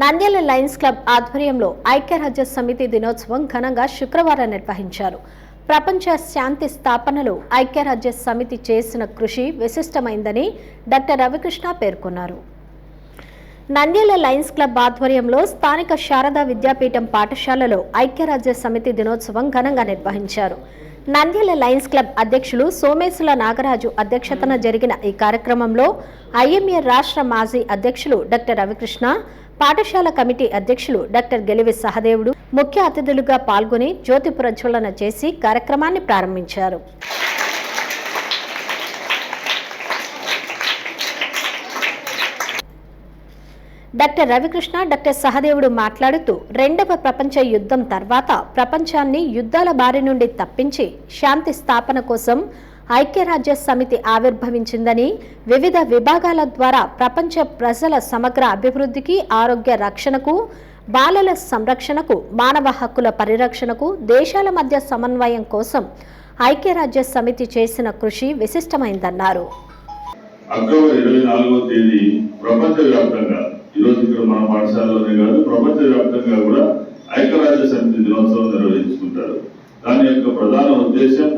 Nandyal Lions club ఆధ్వర్యంలో ఐక్యరాజ్య సమితి దినోత్సవం ఘనంగా శుక్రవారం నిర్వహించారు. ప్రపంచ శాంతి స్థాపనలో ఐక్యరాజ్య సమితి చేసిన కృషి విశిష్టమైందని డాక్టర్ రవికృష్ణ పేర్కొన్నారు. నంద్యాల లయన్స్ క్లబ్ ఆధ్వర్యంలో స్థానిక శారదా విద్యాపీఠం పాఠశాలలో ఐక్యరాజ్య సమితి దినోత్సవం ఘనంగా నిర్వహించారు. నంద్యాల లయన్స్ క్లబ్ అధ్యక్షులు సోమేశుల నాగరాజు అధ్యక్షతన జరిగిన ఈ కార్యక్రమంలో ఐఎంఏ రాష్ట్ర మాజీ అధ్యక్షులు డాక్టర్ రవికృష్ణ పాఠశాల కమిటీ అధ్యక్షులు డాక్టర్ గెలివి సహదేవుడు ముఖ్య అతిథులుగా పాల్గొని జ్యోతి ప్రజ్వలన చేసి కార్యక్రమాన్ని ప్రారంభించారు. డాక్టర్ రవికృష్ణ డాక్టర్ సహదేవుడు మాట్లాడుతూ రెండవ ప్రపంచ యుద్ధం తర్వాత ప్రపంచాన్ని యుద్ధాల బారి నుండి తప్పించి శాంతి స్థాపన కోసం ఐక్యరాజ్య సమితి ఆవిర్భవించిందని వివిధ విభాగాల ద్వారా ప్రపంచ ప్రజల సమగ్ర అభివృద్ధికి ఆరోగ్య రక్షణకు బాలల సంరక్షణకు మానవ హక్కుల పరిరక్షణకు దేశాల మధ్య సమన్వయం కోసం ఐక్యరాజ్య సమితి చేసిన కృషి విశిష్టమైందన్నారు. అక్టోబర్ ఇరవై నాలుగో తేదీ ప్రపంచవ్యాప్తంగా ఈరోజు ఇక్కడ మన పాఠశాలలోనే కాదు ప్రపంచవ్యాప్తంగా కూడా ఐక్యరాజ్య సమితి దినోత్సవం నిర్వహించుకుంటారు. దాని యొక్క ప్రధాన ఉద్దేశం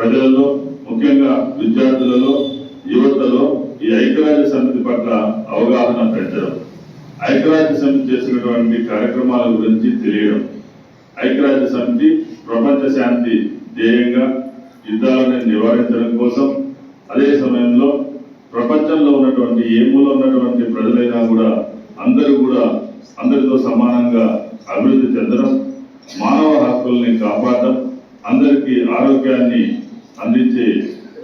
ప్రజలలో ముఖ్యంగా విద్యార్థులలో యువతలో ఈ ఐక్యరాజ్య సమితి పట్ల అవగాహన పెంచడం ఐక్యరాజ్య సమితి చేసినటువంటి కార్యక్రమాల గురించి తెలియడం ఐక్యరాజ్య సమితి ప్రపంచ శాంతి ధ్యేయంగా యుద్ధాలను నివారించడం కోసం అదే సమయంలో ప్రపంచంలో ఉన్నటువంటి ఏ మూల ఉన్నటువంటి ప్రజలైనా కూడా అందరూ కూడా అందరితో సమానంగా అభివృద్ధి చెందడం మానవ హక్కుల్ని కాపాడడం అందరికీ ఆరోగ్యాన్ని అందించే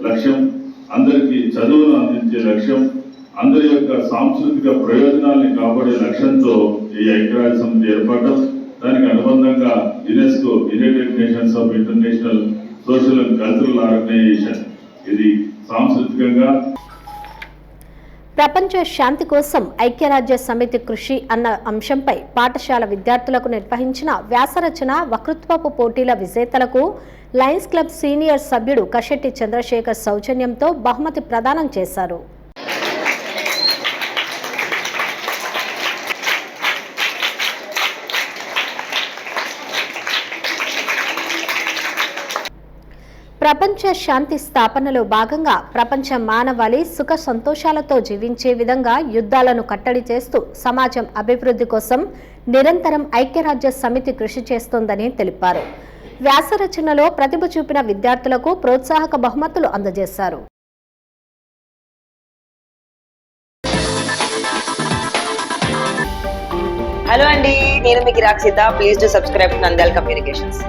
లక్ష్యం అందరికీ చదువును అందించే లక్ష్యం అందరి యొక్క సాంస్కృతిక ప్రయోజనాల్ని కాపాడే లక్ష్యంతో ఈ ఐక్యరాజ్య సమితి ఏర్పడటం దానికి అనుబంధంగా UNESCO United Nations of international social and cultural organisation. ఇది సాంస్కృతికంగా ప్రపంచ శాంతి కోసం ఐక్యరాజ్య సమితి కృషి అన్న అంశంపై పాఠశాల విద్యార్థులకు నిర్వహించిన వ్యాసరచన వక్తృత్వపు పోటీల విజేతలకు లయన్స్ క్లబ్ సీనియర్ సభ్యుడు కషెట్టి చంద్రశేఖర్ సౌజన్యంతో బహుమతి ప్రదానం చేశారు. ప్రపంచ శాంతి స్థాపనలో భాగంగా ప్రపంచ మానవాళి సుఖ సంతోషాలతో జీవించే విధంగా యుద్ధాలను కట్టడి చేస్తూ సమాజం అభివృద్ధి కోసం నిరంతరం ఐక్యరాజ్య సమితి కృషి చేస్తోందని తెలిపారు. వ్యాసరచనలో ప్రతిభ చూపిన విద్యార్థులకు ప్రోత్సాహక బహుమతులు అందజేశారు. హలో అండి నేను మీకు Rakshita please to subscribe Nandyala communications